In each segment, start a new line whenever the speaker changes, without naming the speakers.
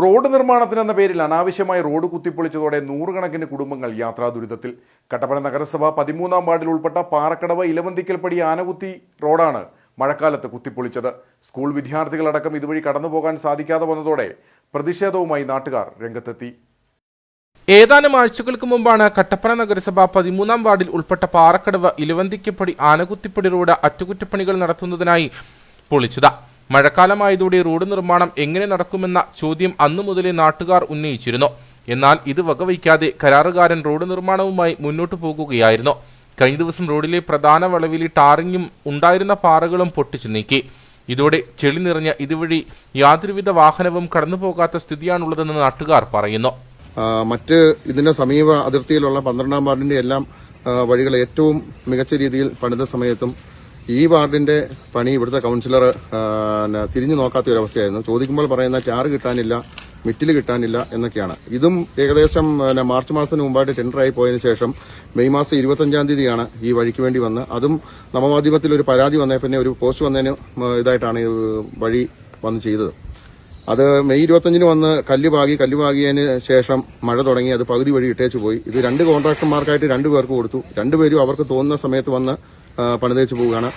Road നിർമ്മാണത്തിന് എന്ന പേരിൽ അനാവശ്യമായി റോഡ് കുത്തിപ്പൊളിച്ചതോടെ നൂറുകണക്കിന് കുടുംബങ്ങൾ യാത്രാ ദുരിതത്തിൽ. കട്ടപ്പന നഗരസഭ പതിമൂന്നാം വാർഡിൽ ഉൾപ്പെട്ട പാറക്കടവ് ഇലവന്തിക്കൽപ്പടി ആനകുത്തി റോഡാണ് മഴക്കാലത്ത് കുത്തിപ്പൊളിച്ചത്. സ്കൂൾ വിദ്യാർത്ഥികളടക്കം ഇതുവഴി കടന്നുപോകാൻ സാധിക്കാതെ വന്നതോടെ പ്രതിഷേധവുമായി നാട്ടുകാർ രംഗത്തെത്തി.
ഏതാനും ആഴ്ചകൾക്ക് മുമ്പാണ് കട്ടപ്പന നഗരസഭ പതിമൂന്നാം വാർഡിൽ ഉൾപ്പെട്ട പാറക്കടവ് ഇലവന്തിക്കപ്പടി ആനകുത്തിപ്പടി റോഡ് അറ്റകുറ്റപ്പണികൾ നടത്തുന്നതിനായി പൊളിച്ചത്. മഴക്കാലമായതോടെ റോഡ് നിർമ്മാണം എങ്ങനെ നടക്കുമെന്ന ചോദ്യം അന്നു മുതലേ നാട്ടുകാർ ഉന്നയിച്ചിരുന്നു. എന്നാൽ ഇത് വകവയ്ക്കാതെ കരാറുകാരൻ റോഡ് നിർമ്മാണവുമായി മുന്നോട്ടു പോകുകയായിരുന്നു. കഴിഞ്ഞ ദിവസം റോഡിലെ പ്രധാന വളവിലെ ടാറിങ്ങും ഉണ്ടായിരുന്ന പാറകളും പൊട്ടിച്ചു നീക്കി. ഇതോടെ ചെളി നിറഞ്ഞ ഇതുവഴി യാതൊരുവിധ വാഹനവും കടന്നു പോകാത്ത സ്ഥിതിയാണുള്ളതെന്ന് നാട്ടുകാർ പറയുന്നു.
മറ്റ് ഇതിന്റെ സമീപ അതിർത്തിയിലുള്ള പന്ത്രണ്ടാം വാർഡിന്റെ എല്ലാം വഴികൾ ഏറ്റവും മികച്ച രീതിയിൽ പണിത സമയത്തും ഈ വാർഡിന്റെ പണി ഇവിടുത്തെ കൗൺസിലർ തിരിഞ്ഞു നോക്കാത്ത ഒരു അവസ്ഥയായിരുന്നു. ചോദിക്കുമ്പോൾ പറയുന്ന ടാർ കിട്ടാനില്ല മിറ്റിൽ കിട്ടാനില്ല എന്നൊക്കെയാണ്. ഇതും ഏകദേശം മാർച്ച് മാസത്തിന് മുമ്പായിട്ട് ആയി പോയതിനു ശേഷം മെയ് മാസം ഇരുപത്തഞ്ചാം തീയതിയാണ് ഈ വഴിക്ക് വേണ്ടി വന്ന്. അതും നവമാധ്യമത്തിൽ ഒരു പരാതി വന്നേ പിന്നെ ഒരു പോസ്റ്റ് വന്നതിന് ഇതായിട്ടാണ് ഈ വഴി വന്ന് ചെയ്തത്. അത് മെയ് ഇരുപത്തഞ്ചിന് വന്ന് കല്ല് പാകി കല്ല് പാകിയതിന് ശേഷം മഴ തുടങ്ങി അത് പകുതി വഴി ഇട്ടേച്ചു പോയി. ഇത് രണ്ട് കോൺട്രാക്ടർമാർക്കായിട്ട് രണ്ടു പേർക്ക് കൊടുത്തു. രണ്ടുപേരും അവർക്ക് തോന്നുന്ന സമയത്ത് വന്ന് പണിതേച്ച് പോവുകയാണ്.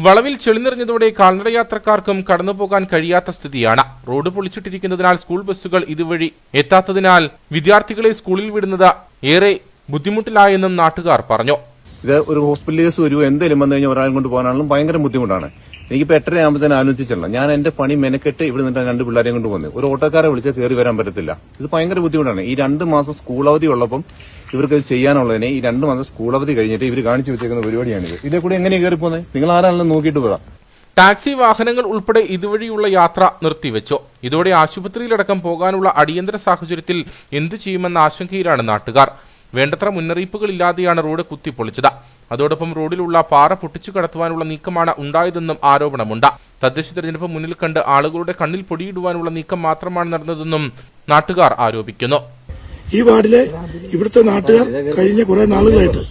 വളവിൽ ചെളിനിറഞ്ഞതോടെ കാൽനട യാത്രക്കാർക്കും കടന്നുപോകാൻ കഴിയാത്ത സ്ഥിതിയാണ്. റോഡ് പൊളിച്ചിട്ടിരിക്കുന്നതിനാൽ സ്കൂൾ ബസ്സുകൾ ഇതുവഴി എത്താത്തതിനാൽ വിദ്യാർത്ഥികളെ സ്കൂളിൽ വിടുന്നത് ഏറെ ബുദ്ധിമുട്ടിലായെന്നും നാട്ടുകാർ പറഞ്ഞു.
ഇത് ഒരു ഹോസ്പിറ്റൽ കേസ് വരുമോ എന്തെങ്കിലും വന്നു കഴിഞ്ഞാൽ ഒരാളും കൊണ്ട് പോകാനാണെങ്കിലും ഭയങ്കര ബുദ്ധിമുട്ടാണ്. എനിക്കിപ്പോ എട്ടര ആകുമ്പോഴത്തേനും ആലോചിച്ചല്ലോ ഞാൻ എന്റെ പണി മെനക്കെട്ട് ഇവിടെ നിന്ന് രണ്ട് പിള്ളേരെയും കൊണ്ട് പോകുന്നത് ഒരു ഓട്ടോക്കാരെ വിളിച്ചാൽ കയറി വരാൻ പറ്റത്തില്ല. ഇത് ഭയങ്കര ബുദ്ധിമുട്ടാണ്. ഈ രണ്ട് മാസം സ്കൂൾ അവധി ഉള്ളപ്പം ഇവർക്ക് ഇത് ചെയ്യാനുള്ളതിനെ ഈ രണ്ട് മാസം സ്കൂൾ അവധി കഴിഞ്ഞിട്ട് ഇവർ കാണിച്ചു വെച്ചേക്കുന്ന പരിപാടിയാണിത്. ഇതിലെ കൂടി എങ്ങനെ കയറി പോകുന്നത് നിങ്ങൾ ആരാണല്ലോ നോക്കിയിട്ട് പോകാം.
ടാക്സി വാഹനങ്ങൾ ഉൾപ്പെടെ ഇതുവഴിയുള്ള യാത്ര നിർത്തിവെച്ചു? ഇതോടെ ആശുപത്രിയിലടക്കം പോകാനുള്ള അടിയന്തര സാഹചര്യത്തിൽ എന്തു ചെയ്യുമെന്ന ആശങ്കയിലാണ് നാട്ടുകാർ. വേണ്ടത്ര മുന്നറിയിപ്പുകളില്ലാതെയാണ് റോഡ് കുത്തിപ്പൊളിച്ചത്. അതോടൊപ്പം റോഡിലുള്ള പാറ പൊട്ടിച്ചു കടത്തുവാനുള്ള നീക്കമാണ് ഉണ്ടായതെന്നും ആരോപണമുണ്ട്. തദ്ദേശ തെരഞ്ഞെടുപ്പ് മുന്നിൽ കണ്ട് ആളുകളുടെ കണ്ണിൽ പൊടിയിടുവാനുള്ള നീക്കം മാത്രമാണ് നടന്നതെന്നും നാട്ടുകാർ ആരോപിക്കുന്നു.
ഈ വാർഡിലെ ഇവിടുത്തെ നാട്ടുകാർ കഴിഞ്ഞ കുറെ നാളുകളായിട്ട്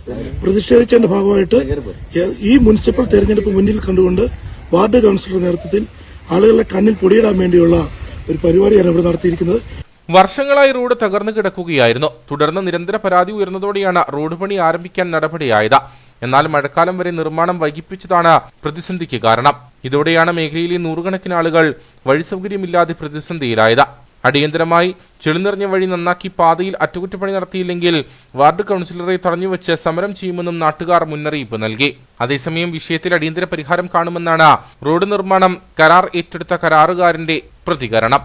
പ്രതിഷേധിച്ചതിന്റെ ഭാഗമായിട്ട് ഈ മുനിസിപ്പൽ തെരഞ്ഞെടുപ്പ് മുന്നിൽ കണ്ടുകൊണ്ട് വാർഡ് കൌൺസിലറുടെ നേതൃത്വത്തിൽ ആളുകളുടെ കണ്ണിൽ പൊടിയിടാൻ വേണ്ടിയുള്ള ഒരു പരിപാടിയാണ് ഇവിടെ നടത്തിയിരിക്കുന്നത്.
വർഷങ്ങളായി റോഡ് തകർന്നു കിടക്കുകയായിരുന്നു. തുടർന്ന് നിരന്തര പരാതി ഉയർന്നതോടെയാണ് റോഡ് പണി ആരംഭിക്കാൻ നടപടിയായത്. എന്നാൽ മഴക്കാലം വരെ നിർമ്മാണം വൈകിപ്പിച്ചതാണ് പ്രതിസന്ധിക്ക് കാരണം. ഇതോടെയാണ് മേഖലയിലെ നൂറുകണക്കിന് ആളുകൾ വഴി സൗകര്യമില്ലാതെ പ്രതിസന്ധിയിലായത്. അടിയന്തരമായി ചെളിനിറഞ്ഞ വഴി നന്നാക്കി പാതയിൽ അറ്റകുറ്റപ്പണി നടത്തിയില്ലെങ്കിൽ വാർഡ് കൌൺസിലറെ തടഞ്ഞുവെച്ച് സമരം ചെയ്യുമെന്നും നാട്ടുകാർ മുന്നറിയിപ്പ് നൽകി. അതേസമയം വിഷയത്തിൽ അടിയന്തര പരിഹാരം കാണുമെന്നാണ് റോഡ് നിർമ്മാണം കരാർ ഏറ്റെടുത്ത കരാറുകാരന്റെ പ്രതികരണം.